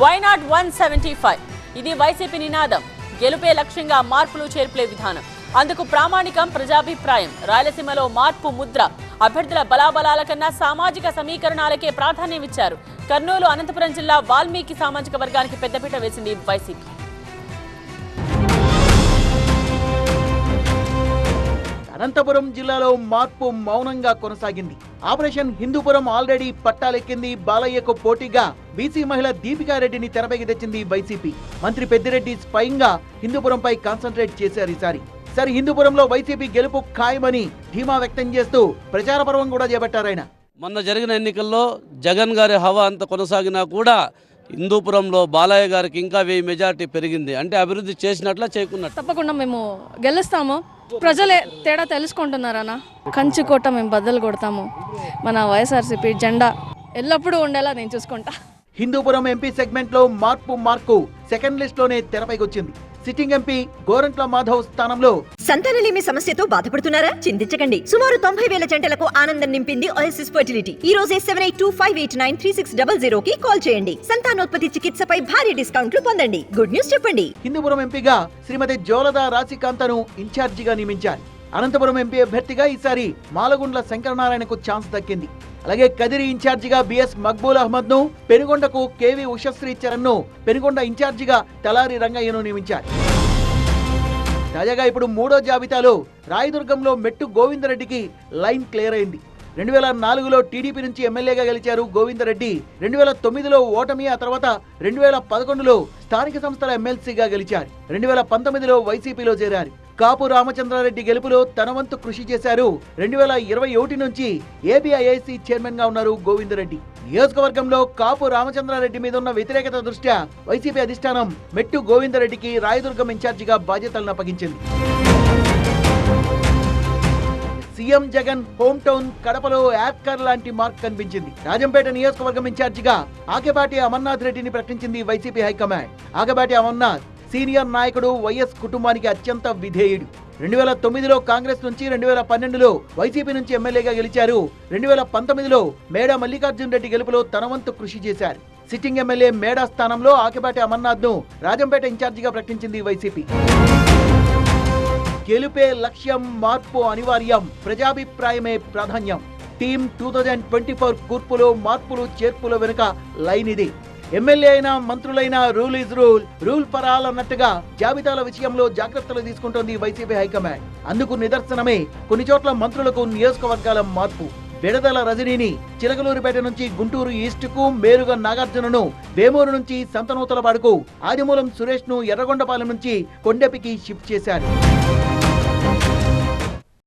Why not one seventy five ఇది YCP నినాదం. గెలుపే లక్ష్యంగా మార్పులు చేర్పులే విధానం. అందుకు ప్రామాణికం ప్రజాభిప్రాయం రాయలసీమలో మార్పు ముద్ర. అభ్యర్థుల బలాబలాల కన్నా సామాజిక సమీకరణాలకే ప్రాధాన్యం ఇచ్చారు. కర్నూలు అనంతపురం జిల్లా వాల్మీకి సామాజిక వర్గానికి పెద్దపీట వేసింది వైసీపీ. అనంతపురం జిల్లాలో మార్పు మౌనంగా కొనసాగింది. ఆపరేషన్ హిందూపురం ఆల్రెడీ పట్టాలెక్కింది బాలయ్యకు పోటీగా బీసీ మహిళ దీపికారెడ్డిని తెరపైకి తెచ్చింది వైసీపీ. మంత్రి పెద్దిరెడ్డి స్వయంగా హిందూపురంపై కాన్సన్ట్రేట్ చేశారు ఈసారి. సరే హిందూపురంలో వైసీపీ గెలుపు ఖాయమని ధీమా వ్యక్తం చేస్తూ ప్రచార పర్వం కూడా చేపట్టారాయన మొన్న జరిగిన ఎన్నికల్లో జగన్ గారి హవా అంత కొనసాగినా కూడా హిందూపురంలో బాలయ్య గారికి ఇంకా వెయ్యి మెజార్టీ పెరిగింది. అంటే అభివృద్ధి చేసినట్లా చేయకున్నట్టు తప్పకుండా మేము గెలుస్తాము. ప్రజలే తేడా తెలుసుకుంటున్నారన్న కంచుకోట మేము బద్దలు కొడతాము. మన వైఎస్ఆర్సీపీ జెండా ఎల్లప్పుడూ ఉండేలా నేను చూసుకుంటా. హిందూపురం ఎంపీ సెగ్మెంట్లో మార్పు మార్కు సెకండ్ లిస్ట్లోనే తెరపైకి వచ్చింది సిట్టింగ్ ఎంపీ గోరంట్ల మాధవ్ స్థానంలో. సంతానలేమి సమస్యతో బాధపడుతున్నారా? చింతించకండి. సుమారు తొంభై వేల జంటలకు ఆనందం నింపింది ఓఎస్ఎస్ ఫర్టిలిటీ ఈ రోజే seven eight two five eight nine three six double zero కి కాల్ చేయండి. సంతానోత్పత్తి చికిత్సపై భారీ డిస్కౌంట్లు పొందండి. గుడ్ న్యూస్ చెప్పండి. హిందూపురం ఎంపీగా శ్రీమతి జోలద రాశికాంతను ఇన్ఛార్జిగా నియమించారు. అనంతపురం ఎంపీ అభ్యర్థిగా ఈసారి మాలగుండ్ల శంకరనారాయణకు ఛాన్స్ దక్కింది. అలాగే కదిరి ఇన్ఛార్జిగా బిఎస్ మక్బూల్ అహ్మద్ను పెనుగొండకు కేవీ ఉషశ్రీ చరణ్ను పెనుగొండ ఇన్ఛార్జిగా తలారి రంగయ్యను నియమించారు. తాజాగా ఇప్పుడు మూడో జాబితాలో రాయదుర్గంలో మెట్టు గోవిందరెడ్డికి లైన్ క్లియర్ అయింది. రెండు వేల నాలుగులో టీడీపీ నుంచి ఎమ్మెల్యేగా గెలిచారు గోవిందరెడ్డి. రెండు వేల తొమ్మిదిలో ఓటమి ఆ తర్వాత రెండు వేల పదకొండులో స్థానిక సంస్థల ఎమ్మెల్సీగా గెలిచారు. రెండు వేల పంతొమ్మిదిలో వైసీపీలో చేరారు. కాపు రామచంద్రారెడ్డి గెలుపులో తన వంతు కృషి చేశారు. రెండు వేల ఇరవై ఒకటి నుంచి ఏబిఐఐసి చైర్మన్గా ఉన్నారు గోవిందరెడ్డి నియోజకవర్గంలో కాపు రామచంద్రారెడ్డి మీద ఉన్న వ్యతిరేకత దృష్ట్యా వైసీపీ అధిష్టానం మెట్టు గోవిందరెడ్డికి రాయదుర్గం ఇన్ఛార్జిగా బాధ్యతలను అప్పగించింది. సీఎం జగన్ హోమ్ టౌన్ కడపలో యాత్కర్ లాంటి మార్క్ కనిపించింది. రాజంపేట నియోజకవర్గం ఇన్ఛార్జిగా ఆకెపాటి అమర్నాథ్ రెడ్డిని ప్రకటించింది YCP high command. Akepati Amarnath senior నాయకుడు వైఎస్ కుటుంబానికి అత్యంత విధేయుడు. రెండు వేల తొమ్మిదిలో కాంగ్రెస్ నుంచి రెండు వేల పన్నెండులో వైసీపీ నుంచి ఎమ్మెల్యేగా గెలిచారు. రెండు వేల పంతొమ్మిదిలో మేడా మల్లికార్జున్ రెడ్డి గెలుపులో తన వంతు కృషి చేశారు. సిట్టింగ్ ఎమ్మెల్యే మేడా స్థానంలో ఆకిపాటి అమర్నాథ్ను రాజంపేట ఇన్ఛార్జిగా ప్రకటించింది వైసీపీ. గెలుపే లక్ష్యం మార్పు అనివార్యం ప్రజాభిప్రాయమే ప్రాధాన్యం. Team two thousand twenty four కూర్పులో మార్పులు చేర్పుల వెనుక లైన్ ఇది. ఎమ్మెల్యే అయినా మంత్రులైనా రూల్ ఇస్ రూల్. రూల్ పరాల్ అన్నట్టుగా జాబితాల విషయంలో జాగ్రత్తలు తీసుకుంటోంది వైసీపీ హైకమాండ్. అందుకు నిదర్శనమే కొన్ని చోట్ల మంత్రులకు నియోజకవర్గాల మార్పు. విడదల రజనీని చిలకలూరిపేట నుంచి గుంటూరు ఈస్ట్కు మేరుగా నాగార్జునను వేమూరు నుంచి సంతనూతలపాడుకు ఆదిమూలం సురేష్ను ఎర్రగొండపాలెం నుంచి కొండెపికి షిఫ్ట్ చేశారు.